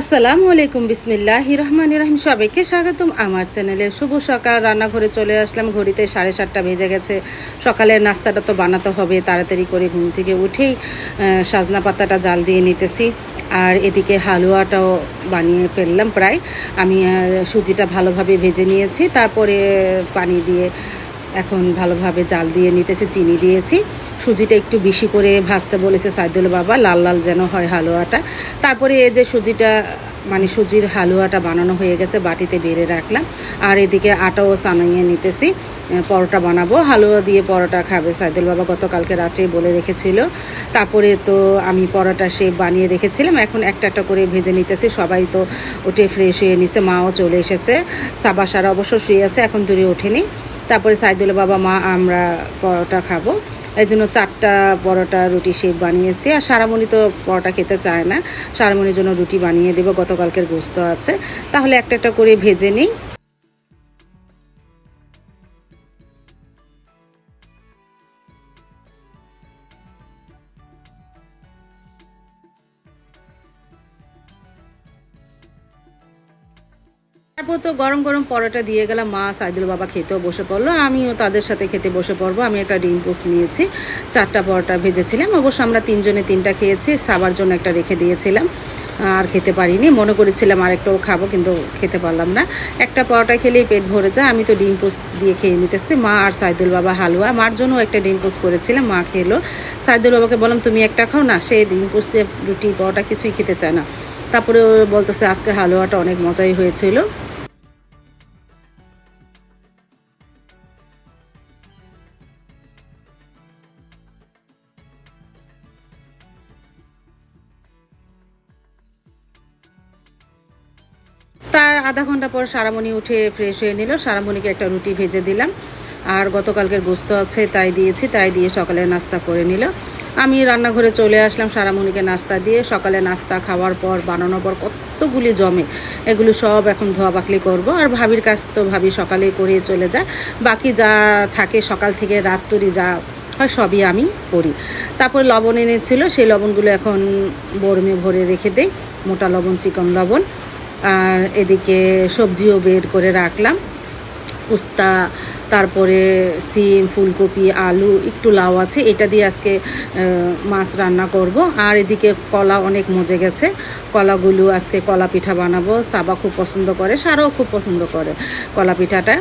আসসালামু আলাইকুম, বিসমিল্লাহ রহমান রহিম। সবাইকে স্বাগতম। আমার চ্যানেলে শুভ সকাল। রান্নাঘরে চলে আসলাম। ঘড়িতে সাড়ে সাতটা বেজে গেছে। সকালের নাস্তাটা তো বানাতে হবে। তাড়াতাড়ি করে ঘুম থেকে উঠেই সাজনা পাতাটা জাল দিয়ে নিতেছি। আর এদিকে হালুয়াটাও বানিয়ে ফেললাম প্রায়। আমি সুজিটা ভালোভাবে ভেজে নিয়েছি। তারপরে পানি দিয়ে এখন ভালোভাবে জাল দিয়ে নিতেছে, চিনি দিয়েছি। সুজিটা একটু বেশি করে ভাজতে বলেছে সাইদুল বাবা, লাল লাল যেন হয় হালুয়াটা। তারপরে এই যে সুজিটা মানে সুজির হালুয়াটা বানানো হয়ে গেছে, বাটিতে বেড়ে রাখলাম। আর এদিকে আটাও সানাইয়ে নিতেছি পরোটা বানাবো। হালুয়া দিয়ে পরোটা খাবে সাইদুল বাবা, গতকালকে রাত্রে বলে রেখেছিল। তারপরে তো আমি পরোটা সে বানিয়ে রেখেছিলাম, এখন একটা একটা করে ভেজে নিতেছি। সবাই তো উঠে ফ্রেশ হয়ে নিচ্ছে, মাও চলে এসেছে। সাবাসারা অবশ্য শুয়ে আছে, এখন দূরে ওঠেনি। তারপরে সাইদুল বাবা মা, আমরা পরোটা খাব। এই জন্য চারটা পরোটা রুটি শেপ বানিয়েছি। আর সারামণি তো পরোটা খেতে চায় না। সারামণির জন্য রুটি বানিয়ে দেবো, গতকালকের গোস্ত আছে। তাহলে একটা একটা করে ভেজে নিই। তারপর তো গরম গরম পরোটা দিয়ে গেলাম। মা সাইদুল বাবা খেতেও বসে পড়ল। আমিও তাদের সাথে খেতে বসে পড়ব। আমি একটা ডিম পোস্ট নিয়েছি। চারটা পরোটা ভেজেছিলাম। অবশ্য আমরা তিনজনে তিনটা খেয়েছি। সাবার জন্য একটা রেখে দিয়েছিলাম। আর খেতে পারিনি। মনে করেছিলাম আর আরেকটাও খাব, কিন্তু খেতে পারলাম না। একটা পরোটা খেলেই পেট ভরে যায়। আমি তো ডিম পোস্ট দিয়ে খেয়ে নিতেছি। মা আর সাইদুল বাবা হালুয়া। মার জন্য একটা ডিম পোস্ট করেছিলাম। মা খেলো। সাইদুল বাবাকে বললাম, তুমি একটা খাও না? সে ডিম পোস্ট দিয়ে রুটি, পরোটা কিছুই খেতে চায় না। তারপরে বলতেছে, আজকে হালুয়াটা অনেক মজাই হয়েছিল। আধা ঘণ্টা পর সারামণি উঠে ফ্রেশ হয়ে নিল। সারামণিকে একটা রুটি ভেজে দিলাম। আর গতকালকের গোস্ত আছে, তাই দিয়েছি। তাই দিয়ে সকালে নাস্তা করে নিল। আমি রান্নাঘরে চলে আসলাম সারামণিকে নাস্তা দিয়ে। সকালে নাস্তা খাওয়ার পর, বানানোর পর কতগুলি জমে, এগুলো সব এখন ধোয়া বাকলি করব। আর ভাবির কাজ তো ভাবি সকালে করে চলে যায়। বাকি যা থাকে সকাল থেকে রাত তরি যা হয় সবই আমি করি। তারপর লবণ এনেছিল, সেই লবণগুলো এখন বরমে ভরে রেখে দেই। মোটা লবণ, চিকন লবণ। আর এদিকে সবজিও বের করে রাখলাম। উস্তা, তারপরে সিম, ফুলকপি, আলু, একটু লাউ আছে, এটা দিয়ে আজকে মাছ রান্না করব। আর এদিকে কলা অনেক মজে গেছে। কলাগুলো আজকে কলা পিঠা বানাবো। সাবা খুব পছন্দ করে, সারাও খুব পছন্দ করে কলা পিঠাটা।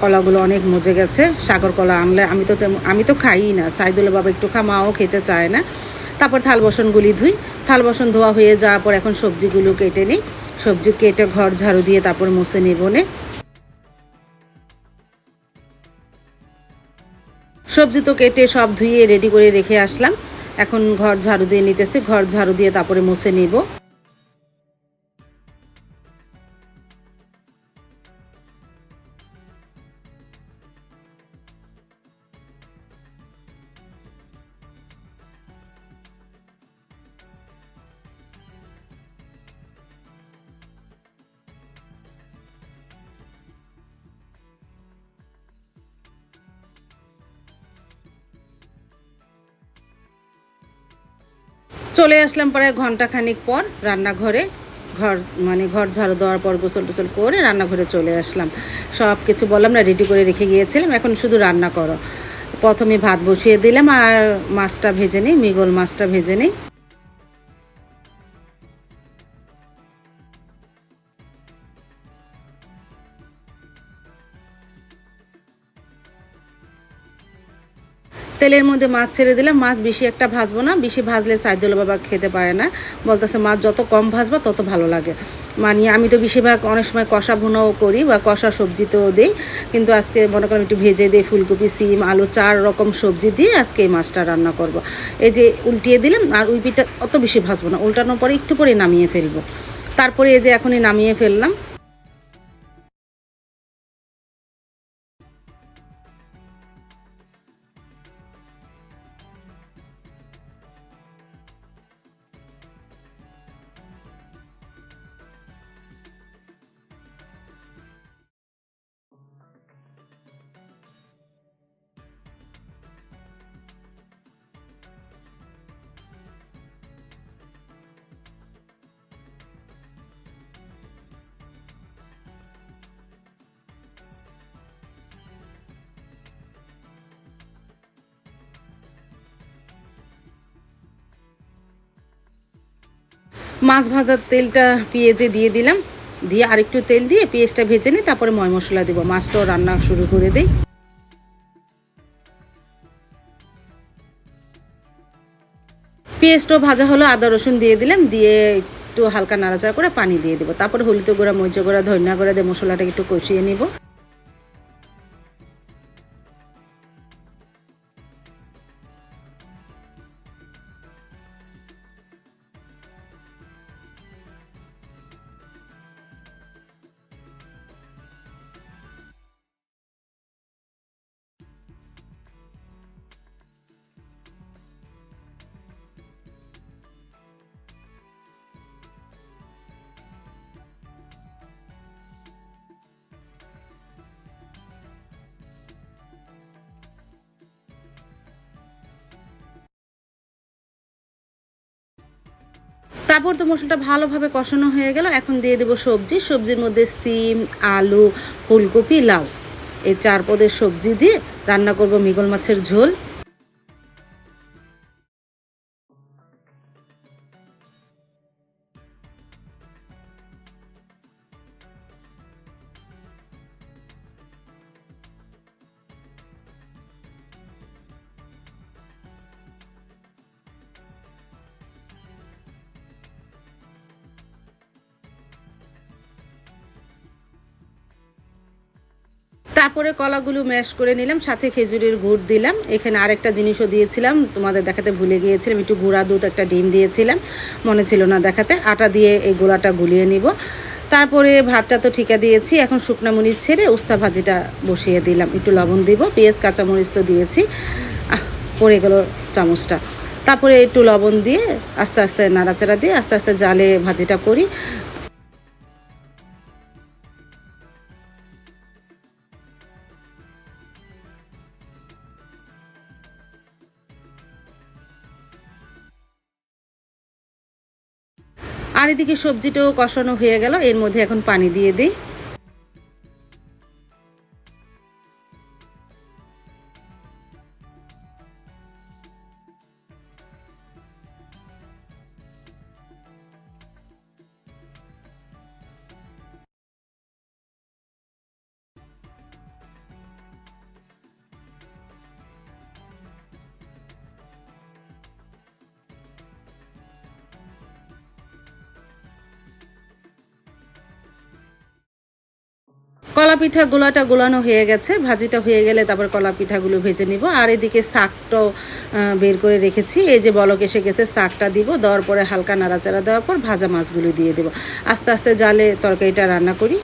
কলাগুলো অনেক মজে গেছে। সাগর কলা আনলে আমি তো আমি তো খাই না। সাইদুল্লা বাবা একটু খা, মাও খেতে চায় না। তারপর থাল বাসনগুলি ধুই। থাল বাসন ধোয়া হয়ে যাওয়ার পর এখন সবজিগুলো কেটে নিই। সবজি কেটে ঘর ঝাড়ু দিয়ে তারপর মুছে নেব নে। সবজি তো কেটে সব ধুয়ে রেডি করে রেখে আসলাম। এখন ঘর ঝাড়ু দিয়ে নিতেছি। ঘর ঝাড়ু দিয়ে তারপরে মুছে নিব। চলে আসলাম প্রায় ঘণ্টা খানিক পর রান্নাঘরে। ঘর মানে ঘর ঝাড়ু দেওয়ার পর গোসল টোসল করে রান্নাঘরে চলে আসলাম। সব কিছু বললাম, না রেডি করে রেখে গিয়েছিলাম। এখন শুধু রান্না করো। প্রথমে ভাত বসিয়ে দিলাম আর মাছটা ভেজে নিই, মিগল মাছটা ভেজে নিই। তেলের মধ্যে মাছ ছেড়ে দিলাম। মাছ বেশি একটা ভাজবো না, বেশি ভাজলে সাইদুল বাবা খেতে পারে না। বলতেছে মাছ যত কম ভাজবা, তত ভালো লাগে। মানে আমি তো বেশিরভাগ অনেক সময় কষা ভুনাও করি বা কষা সবজিতেও দিই, কিন্তু আজকে মনে করেন একটু ভেজে দিই, ফুলকপি, সিম, আলু, চার রকম সবজি দিয়ে আজকে এই মাছটা রান্না করব। এই যে উল্টিয়ে দিলাম, আর ওই পিঠটা অত বেশি ভাজবো না, উল্টানোর পরে একটু পরে নামিয়ে ফেলব। তারপরে এই যে এখনই নামিয়ে ফেললাম মাছ ভাজার তেলটা পেঁয়াজে দিয়ে দিলাম। দিয়ে আরেকটু তেল দিয়ে পেঁয়াজটা ভেজে নিই তারপরে ময় মশলা দেবো। মাছটাও রান্না শুরু করে দিই। পেঁয়াজটাও ভাজা হলো, আদা রসুন দিয়ে দিলাম। দিয়ে একটু হালকা নাড়াচাড়া করে পানি দিয়ে দেবো। তারপরে হলুদ গুঁড়া মরিচ গুঁড়া, ধনিয়া গুঁড়া দিয়ে মশলাটাকে একটু কষিয়ে নিব। তারপর তো মশলাটা ভালোভাবে কষানো হয়ে গেল। এখন দিয়ে দেবো সবজি। সবজির মধ্যে সিম, আলু, ফুলকপি, লাউ। এই চার পদের সবজি দিয়ে রান্না করব মিগল মাছের ঝোল। তারপরে কলাগুলো ম্যাশ করে নিলাম, সাথে খেজুরের গুড় দিলাম। এখানে আরেকটা জিনিসও দিয়েছিলাম, তোমাদের দেখাতে ভুলে গিয়েছিলাম, একটু গুঁড়া দুধ, একটা ডিম দিয়েছিলাম, মনে ছিল না দেখাতে। আটা দিয়ে এই গোলাটা গুলিয়ে নিব। তারপরে ভাতটা তো ঠিকা দিয়েছি, এখন শুকনা মরিচ ছেড়ে উস্তা ভাজিটা বসিয়ে দিলাম। একটু লবণ দিব, পেঁয়াজ, কাঁচামরিচ তো দিয়েছি। পড়ে গেল চামচটা। তারপরে একটু লবণ দিয়ে আস্তে আস্তে নাড়াচাড়া দিয়ে আস্তে আস্তে জালে ভাজিটা করি। আর এদিকে সবজিটাও কষানো হয়ে গেল। এর মধ্যে এখন পানি দিয়ে দিই। কলা পিঠা গোলাটা গোলানো হয়ে গেছে, ভাজিটা হয়ে গেলে তারপর কলা পিঠাগুলো ভেজে নিব। আর এদিকে শাকটাও বের করে রেখেছি। এই যে বলক এসে গেছে, শাকটা দিব, দেওয়ার পরে হালকা নাড়াচাড়া দেওয়ার পর ভাজা মাছগুলো দিয়ে দেবো। আস্তে আস্তে জালে তরকারিটা রান্না করি।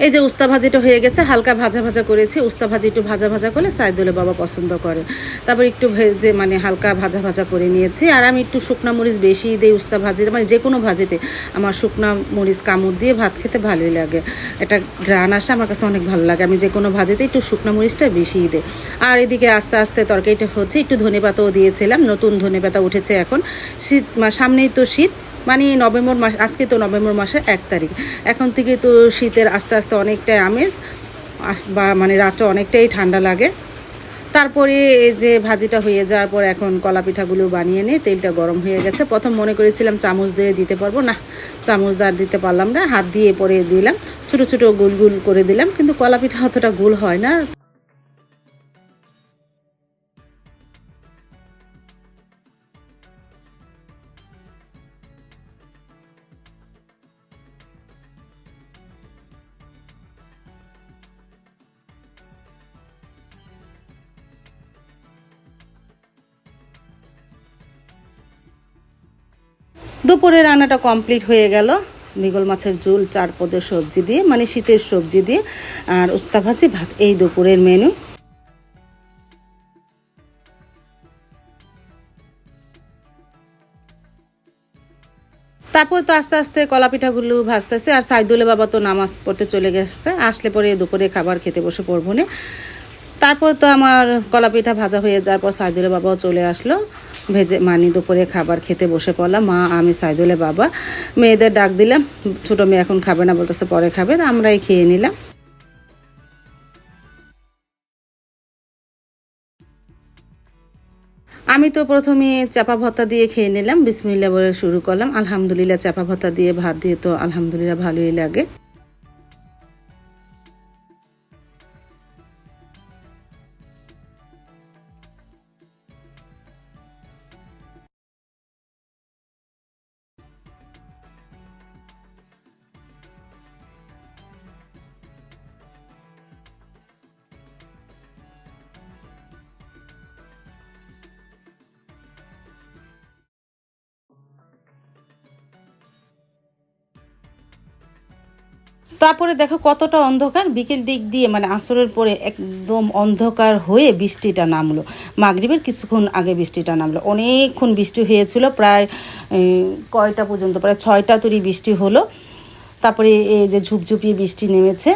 এই যে উস্তা ভাজিটা হয়ে গেছে, হালকা ভাজা ভাজা করেছি। উস্তা ভাজি একটু ভাজা ভাজা করলে সাইদুলে বাবা পছন্দ করে। তারপর একটু ভেজে মানে হালকা ভাজা ভাজা করে নিয়েছি। আর আমি একটু শুকনো মরিচ বেশি দিই উস্তা ভাজিতে মানে যে কোনো ভাজিতে। আমার শুকনো মরিচ কামড় দিয়ে ভাত খেতে ভালোই লাগে। এটা গ্রান আসে, আমার কাছে অনেক ভালো লাগে। আমি যে কোনো ভাজিতে একটু শুকনো মরিচটা বেশিই দিই। আর এদিকে আস্তে আস্তে তরকারিটা হচ্ছে, একটু ধনে পাতাও দিয়েছিলাম। নতুন ধনে পাতা উঠেছে এখন। শীত সামনেই তো শীত। মানে নভেম্বর মাস, আজকে তো নভেম্বর মাসের এক তারিখ। এখন থেকে তো শীতের আস্তে আস্তে অনেকটাই আমেজ, আস- বা মানে রাতটা অনেকটাই ঠান্ডা লাগে। তারপরে এই যে ভাজিটা হয়ে যাওয়ার পর এখন কলা পিঠাগুলো বানিয়ে নিয়ে তেলটা গরম হয়ে গেছে। প্রথম মনে করেছিলাম চামচ দিয়ে দিতে পারব। না, চামচ দিয়ে আর দিতে পারলাম না। হাত দিয়ে পরে দিলাম। ছোট ছোট গোল গোল করে দিলাম। কিন্তু কলা পিঠা অতটা গোল হয় না। দুপুরে রান্নাটা কমপ্লিট হয়ে গেল। মিগল মাছের ঝোল, চার পদের সবজি দিয়ে মানে শীতের সবজি দিয়ে, আর উস্তা ভাজি ভাত। এই দুপুরের মেনু। তারপর তো আস্তে আস্তে কলা পিঠাগুলো আর সাইদুলে বাবা তো নামাজ পড়তে চলে গেছে। আসলে পরে দুপুরে খাবার খেতে বসে পড়বনে তারপর তো আমার কলা পিঠা ভাজা হয়ে যাওয়ার পর সাইদুলে বাবাও চলে আসলো। ভেজে, মানি দুপুরে খাবার খেতে বসে পড়লাম। মা, আমি সাইদুলে বাবা। মেয়েদের ডাক দিলাম, ছোটো মেয়ে এখন খাবে না, বলতেছে, পরে খাবে। আমরাই খেয়ে নিলাম। আমি তো প্রথমে চাপা ভত্তা দিয়ে খেয়ে নিলাম বিসমিল্লা বলে শুরু করলাম। আলহামদুলিল্লাহ, চাপা ভত্তা দিয়ে ভাত দিয়ে তো আলহামদুলিল্লাহ ভালোই লাগে। তারপরে দেখো কতটা অন্ধকার। বিকেল দিক দিয়ে মানে আসরের পরে একদম অন্ধকার হয়ে বৃষ্টিটা নামলো। মাগরীবের কিছুক্ষণ আগে বৃষ্টিটা নামলো। অনেকক্ষণ বৃষ্টি হয়েছিল, প্রায় কয়টা পর্যন্ত? প্রায় ছয়টা তরি বৃষ্টি হলো। তারপরে এই যে ঝুপঝুপিয়ে বৃষ্টি নেমেছে।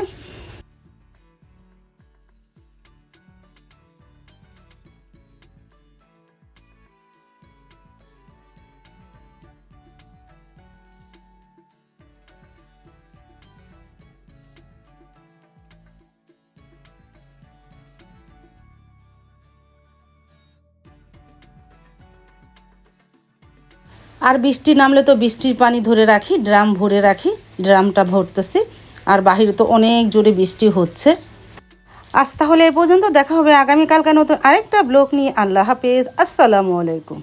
আর বৃষ্টি নামলে তো বৃষ্টির পানি ধরে রাখি, ড্রাম ভরে রাখি, ড্রামটা ভরতেছি। আর বাহিরে তো অনেক জোরে বৃষ্টি হচ্ছে। আজ তাহলে এ পর্যন্ত দেখা হবে আগামীকালকে নতুন আরেকটা ব্লগ নিয়ে। আল্লাহ হাফেজ। আসসালামু আলাইকুম।